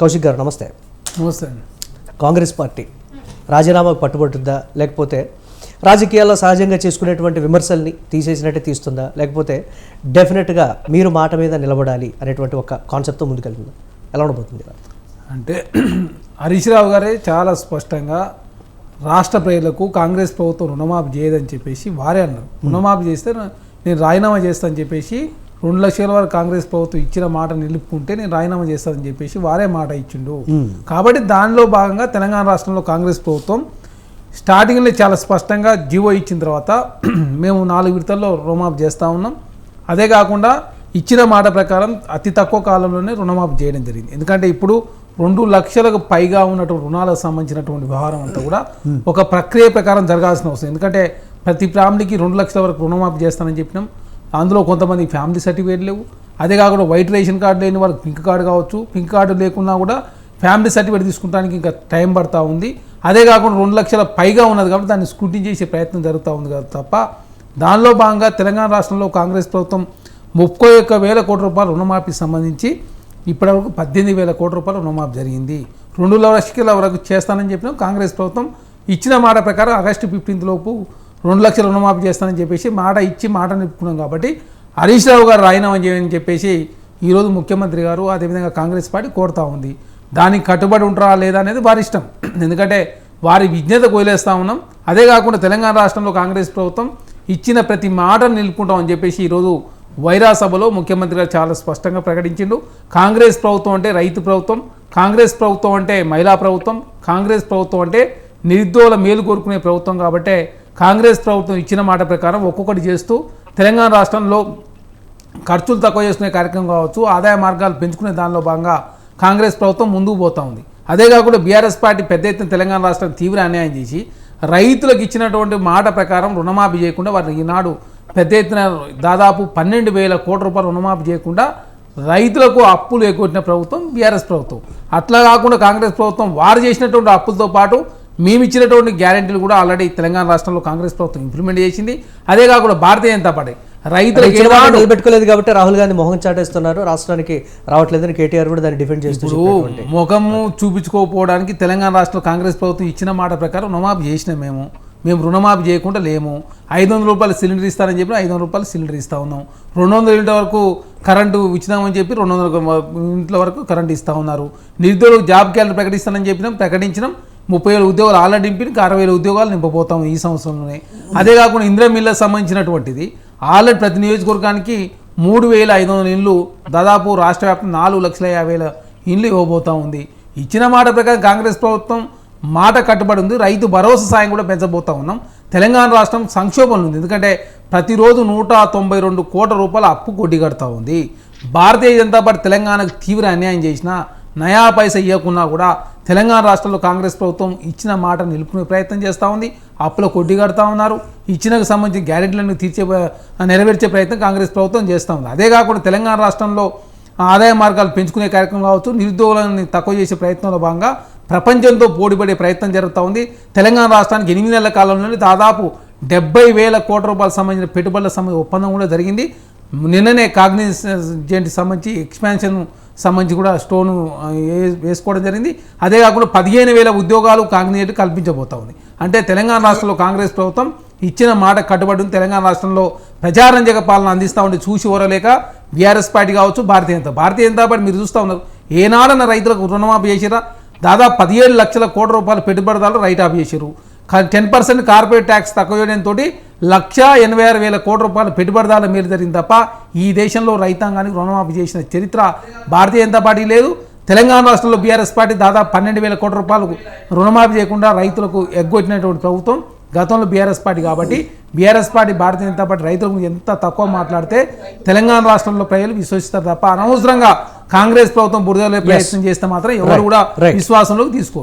కౌశిక్ గారు నమస్తే. నమస్తే కాంగ్రెస్ పార్టీ రాజీనామాకు పట్టుబడుతుందా? లేకపోతే రాజకీయాల్లో సహజంగా చేసుకునేటువంటి విమర్శల్ని తీసేసినట్టే తీస్తుందా? లేకపోతే డెఫినెట్గా మీరు మాట మీద నిలబడాలి అనేటువంటి ఒక కాన్సెప్ట్తో ముందుకెళ్తుందా? ఎలా ఉండబోతుంది? అంటే హరీష్ రావు గారే చాలా స్పష్టంగా రాష్ట్ర ప్రజలకు కాంగ్రెస్ ప్రభుత్వం రుణమాఫీ చేయదని చెప్పేసి వారే అన్నారు. రుణమాఫీ చేస్తే నేను రాజీనామా చేస్తానని చెప్పేసి రెండు లక్షల వరకు కాంగ్రెస్ ప్రభుత్వం ఇచ్చిన మాట నిలుపుకుంటే నేను రాజీనామా చేస్తానని చెప్పేసి వారే మాట ఇచ్చిండు. కాబట్టి దానిలో భాగంగా తెలంగాణ రాష్ట్రంలో కాంగ్రెస్ ప్రభుత్వం స్టార్టింగ్లో చాలా స్పష్టంగా జీవో ఇచ్చిన తర్వాత మేము నాలుగు విడతల్లో రుణమాఫీ చేస్తూ ఉన్నాం. అదే కాకుండా ఇచ్చిన మాట ప్రకారం అతి తక్కువ కాలంలోనే రుణమాఫీ చేయడం జరిగింది. ఎందుకంటే ఇప్పుడు రెండు లక్షలకు పైగా ఉన్నటువంటి రుణాలకు సంబంధించినటువంటి వ్యవహారం అంతా కూడా ఒక ప్రక్రియ ప్రకారం జరగాల్సిన అవసరం. ఎందుకంటే ప్రతి ఫ్యామిలీకి రెండు లక్షల వరకు రుణమాఫీ చేస్తానని చెప్పినాం. అందులో కొంతమంది ఫ్యామిలీ సర్టిఫికేట్ లేవు. అదే కాకుండా వైట్ రేషన్ కార్డు లేని వాళ్ళకి పింక్ కార్డు కావచ్చు. పింక్ కార్డు లేకున్నా కూడా ఫ్యామిలీ సర్టిఫికేట్ తీసుకుంటానికి ఇంకా టైం పడుతూ ఉంది. అదే కాకుండా రెండు లక్షల పైగా ఉన్నది కాబట్టి దాన్ని స్కూటీ చేసే ప్రయత్నం జరుగుతూ ఉంది కదా తప్ప దానిలో భాగంగా తెలంగాణ రాష్ట్రంలో కాంగ్రెస్ ప్రభుత్వం ముప్పై ఒక్క వేల కోట్ల రూపాయల రుణమాఫీ సంబంధించి ఇప్పటివరకు పద్దెనిమిది వేల కోట్ల రూపాయల రుణమాఫీ జరిగింది. రెండు లక్షల వరకు చేస్తానని చెప్పిన కాంగ్రెస్ ప్రభుత్వం ఇచ్చిన మాట ప్రకారం ఆగస్టు ఫిఫ్టీన్త్ లోపు రెండు లక్షల రుణమాఫీ చేస్తానని చెప్పేసి మాట ఇచ్చి మాట నిలుపుకున్నాం కాబట్టి హరీష్ రావు గారు రాయినామని చేయని చెప్పేసి ఈరోజు ముఖ్యమంత్రి గారు అదేవిధంగా కాంగ్రెస్ పార్టీ కోరుతా ఉంది. దానికి కట్టుబడి ఉంటారా లేదా అనేది వారి ఇష్టం. ఎందుకంటే వారి విజ్ఞత కోయిలేస్తూ ఉన్నాం. అదే కాకుండా తెలంగాణ రాష్ట్రంలో కాంగ్రెస్ ప్రభుత్వం ఇచ్చిన ప్రతి మాటను నిలుపుకుంటామని చెప్పేసి ఈరోజు వైరా సభలో ముఖ్యమంత్రి గారు చాలా స్పష్టంగా ప్రకటించిండు. కాంగ్రెస్ ప్రభుత్వం అంటే రైతు ప్రభుత్వం కాంగ్రెస్ ప్రభుత్వం అంటే మహిళా ప్రభుత్వం కాంగ్రెస్ ప్రభుత్వం అంటే నిరుద్యోగుల మేలు కోరుకునే ప్రభుత్వం కాబట్టే కాంగ్రెస్ ప్రభుత్వం ఇచ్చిన మాట ప్రకారం ఒక్కొక్కటి చేస్తూ తెలంగాణ రాష్ట్రంలో ఖర్చులు తక్కువ చేసుకునే కార్యక్రమం కావచ్చు ఆదాయ మార్గాలు పెంచుకునే దానిలో భాగంగా కాంగ్రెస్ ప్రభుత్వం ముందుకు పోతూ ఉంది. అదే కాకుండా బీఆర్ఎస్ పార్టీ పెద్ద ఎత్తున తెలంగాణ రాష్ట్రం తీవ్ర అన్యాయం చేసి రైతులకు ఇచ్చినటువంటి మాట ప్రకారం రుణమాఫీ చేయకుండా వారిని ఈనాడు పెద్ద ఎత్తున దాదాపు పన్నెండు వేల కోట్ల రూపాయలు రుణమాఫీ చేయకుండా రైతులకు అప్పులు ఎగ్గొట్టిన ప్రభుత్వం బీఆర్ఎస్ ప్రభుత్వం. అట్లా కాకుండా కాంగ్రెస్ ప్రభుత్వం వారు చేసినటువంటి అప్పులతో పాటు మేము ఇచ్చినటువంటి గ్యారెంటీలు కూడా ఆల్రెడీ తెలంగాణ రాష్ట్రంలో కాంగ్రెస్ ప్రభుత్వం ఇంప్లిమెంట్ చేసింది. అదే కాకుండా భారతీయ జనతా పార్టీ ఏనాడు నిలబెట్టుకోలేదు కాబట్టి రాహుల్ గాంధీ మొహం చాటేస్తున్నారు. రాష్ట్రానికి రావట్లేదని కేటీఆర్ కూడా దాన్ని డిఫెండ్ చేస్తూ ఇప్పుడు చెప్పినటువంటి- ముఖము చూపించుకోకపోవడానికి తెలంగాణ రాష్ట్ర కాంగ్రెస్ ప్రభుత్వం ఇచ్చిన మాట ప్రకారం రుణమాఫీ చేసినాం మేము. మేము రుణమాఫీ చేయకుండా లేము. ఐదు వందల రూపాయలు సిలిండర్ ఇస్తారని చెప్పి ఐదు వందల రూపాయలు సిలిండర్ ఇస్తా ఉన్నాం. రెండు వందల యూనిట్ల వరకు కరెంటు ఇచ్చినామని చెప్పి రెండు వందల యూనిట్ల వరకు కరెంటు ఇస్తా ఉన్నారు. నిరుద్యోగులకు జాబ్ క్యాలెండర్ ప్రకటిస్తానని చెప్పినాం ప్రకటించినాం. ముప్పై వేల ఉద్యోగాలు ఆల్రెడీ నింపి ఇంకా అరవై వేల ఉద్యోగాలు నింపబోతాం ఈ సంవత్సరంలోనే. అదే కాకుండా ఇందిరా మిల్లకు సంబంధించినటువంటిది ఆల్రెడీ ప్రతి నియోజకవర్గానికి మూడు వేల ఐదు వందల ఇండ్లు దాదాపు రాష్ట్ర వ్యాప్తంగా నాలుగు లక్షల యాభై వేల ఇండ్లు ఇవ్వబోతా ఉంది. ఇచ్చిన మాట ప్రకారం కాంగ్రెస్ ప్రభుత్వం మాట కట్టుబడి ఉంది. రైతు భరోసా సాయం కూడా పెంచబోతా ఉన్నాం. తెలంగాణ రాష్ట్రం సంక్షోభంలో ఉంది. ఎందుకంటే ప్రతిరోజు నూట తొంభై రెండు కోట్ల రూపాయల అప్పు కొడ్డి కడతా ఉంది. భారతీయ జనతా పార్టీ తెలంగాణకు తీవ్ర అన్యాయం చేసినా నయా పైసా ఇవ్వకున్నా కూడా తెలంగాణ రాష్ట్రంలో కాంగ్రెస్ ప్రభుత్వం ఇచ్చిన మాట నిలుపుకునే ప్రయత్నం చేస్తూ ఉంది. అప్పులో కొడ్డి కడతా ఉన్నారు. ఇచ్చినకు సంబంధించిన గ్యారెంటీలను తీర్చే నెరవేర్చే ప్రయత్నం కాంగ్రెస్ ప్రభుత్వం చేస్తూ ఉంది. అదే కాకుండా తెలంగాణ రాష్ట్రంలో ఆదాయ మార్గాలు పెంచుకునే కార్యక్రమం కావచ్చు నిరుద్యోగులను తక్కువ చేసే ప్రయత్నంలో భాగంగా ప్రపంచంతో పోటీపడే ప్రయత్నం జరుగుతూ ఉంది. తెలంగాణ రాష్ట్రానికి ఎనిమిది నెలల కాలంలోనే దాదాపు డెబ్బై వేల కోట్ల రూపాయలకు సంబంధించిన పెట్టుబడుల సంబంధించిన ఒప్పందం కూడా జరిగింది. నిన్ననే కాగ్నిజెంట్కి సంబంధించి ఎక్స్పాన్షన్ సంబంధించి కూడా స్టోన్ వే- వేసుకోవడం జరిగింది. అదే కాకుండా పదిహేను వేల ఉద్యోగాలు కాగ్నిజెంట్ కల్పించబోతా ఉంది. అంటే తెలంగాణ రాష్ట్రంలో కాంగ్రెస్ ప్రభుత్వం ఇచ్చిన మాట కట్టుబడి ఉంది. తెలంగాణ రాష్ట్రంలో ప్రజారంజక పాలన అందిస్తూ ఉంటే చూసి ఓరలేక బీఆర్ఎస్ పార్టీ కావచ్చు భారతీయ జనతా భారతీయ జనతా పార్టీ మీరు చూస్తూ ఉన్నారు. ఏనాడన్న రైతులకు రుణమాఫీ చేసిరా దాదాపు పదిహేడు లక్షల కోట్ల రూపాయల పెట్టుబడిదారులు రైట్ ఆఫ్ చేశారు టెన్ పర్సెంట్ కార్పొరేట్ ట్యాక్స్ తక్కువ చేయడంతో లక్ష ఎనభై ఆరు వేల కోట్ల రూపాయల పెట్టుబడిదారుల మేలు జరిగింది తప్ప ఈ దేశంలో రైతాంగానికి రుణమాఫీ చేసిన చరిత్ర భారతీయ జనతా పార్టీ లేదు. తెలంగాణ రాష్ట్రంలో బీఆర్ఎస్ పార్టీ దాదాపు పన్నెండు వేల కోట్ల రూపాయలకు రుణమాఫీ చేయకుండా రైతులకు ఎగ్గొట్టినటువంటి ప్రభుత్వం గతంలో బీఆర్ఎస్ పార్టీ కాబట్టి BRS party Bharatiya Janata party రైతులకు ఎంత తక్కువ మాట్లాడితే తెలంగాణ రాష్ట్రంలో ప్రజలు విశ్వసిస్తారు తప్ప అనవసరంగా కాంగ్రెస్ ప్రభుత్వం బురదలే ప్రయత్నం చేస్తే మాత్రం ఎవరు కూడా. విశ్వాసంలోకి తీసుకోరు.